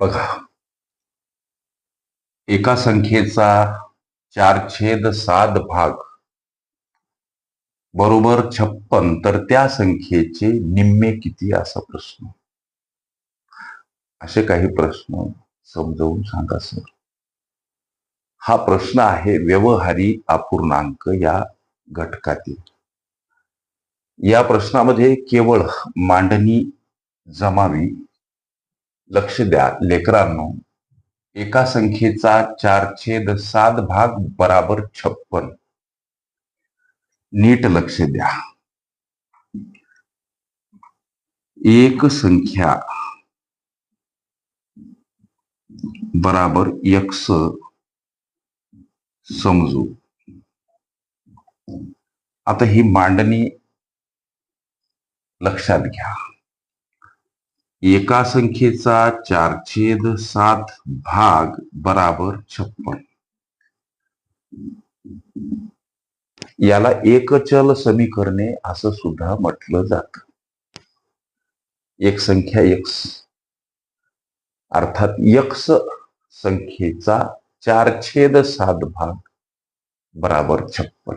बघा. एका संख्येचा चार छेद सात भाग. बरोबर छप्पन तर त्या संख्येचे निम्मे किती असा प्रश्न. असे काही प्रश्न समजावून सांगा सर. हा प्रश्न आहे व्यवहारी अपूर्णांक या घटकातील. या प्रश्नामध्ये केवळ मांडणी जमावी लक्ष द्या. लेकरांनो एका संख्येचा चार छेद सात भाग बराबर छप्पन. नीट लक्ष द्या. एक संख्या बराबर यक्स समजू. आता ही मांडणी लक्षात घ्या. एका संख्येचा चार छेद सात भाग बराबर छप्पन. याला एकचल समीकरणे असं सुद्धा म्हटलं जात. एक संख्या एक्स अर्थात यक्स संख्येचा चार छेद सात भाग बराबर छप्पन.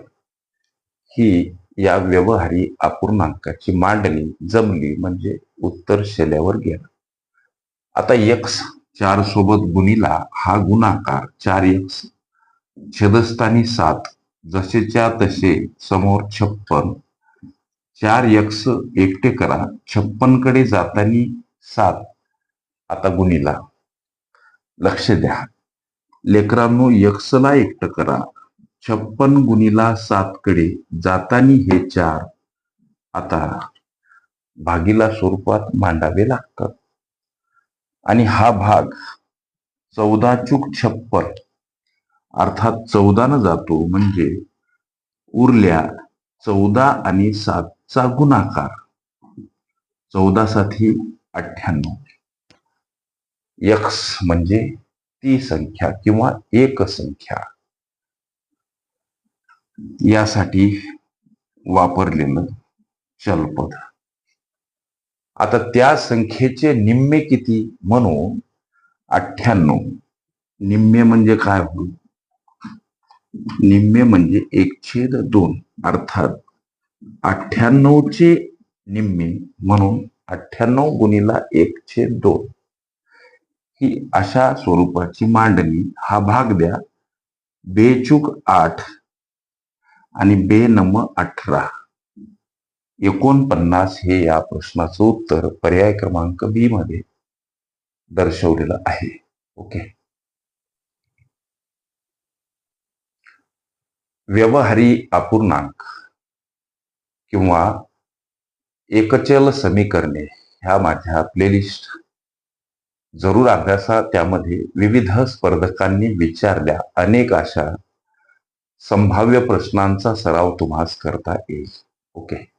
ही या व्यवहारी अपूर्णांकाची मांडणी जमली म्हणजे उत्तर शेल्यावर गेला. आता यक्स चार सोबत गुणीला हा गुणाकार चार यक्स छेदस्थानी सात जसेच्या तसे समोर छप्पन. चार यक्स एकटे करा छप्पनकडे जातानी सात. आता गुणीला लक्ष द्या. लेकरांनो यक्सला एकटं करा. छप्पन गुणीला सात कडे जातानी हे चार. आता भागीला स्वरूपात मांडावे लागतात. आणि हा भाग चौदा चूक छप्पर अर्थात चौदानं जातो म्हणजे उरल्या चौदा आणि सातचा गुणाकार. चौदा साठी अठ्ठ्याण्णव. यक्स म्हणजे ती संख्या किंवा एक संख्या. यासाठी वापरलेलं चलपद. आता त्या संख्येचे निम्मे किती म्हणून अठ्ठ्याण्णव. निम्मे म्हणजे काय होईल निम्मे म्हणजे एक छेद दोन अर्थात अठ्ठ्याण्णवचे निम्मे म्हणून अठ्ठ्याण्णव गुणीला एक छेद दोन. ही अशा स्वरूपाची मांडणी हा भाग द्या. बेचूक आठ आणि बे नम अठरा. एकोणपन्नास हे या प्रश्नाचं उत्तर पर्याय क्रमांक बी मध्ये दर्शवलेलं आहे. ओके. व्यवहारी अपूर्णांक किंवा एकचल समीकरणे ह्या माझ्या प्लेलिस्ट जरूर अभ्यासा त्यामध्ये विविध स्पर्धकांनी विचारल्या अनेक अशा संभाव्य प्रश्नांचा सराव तुम्हास करता येईल. ओके.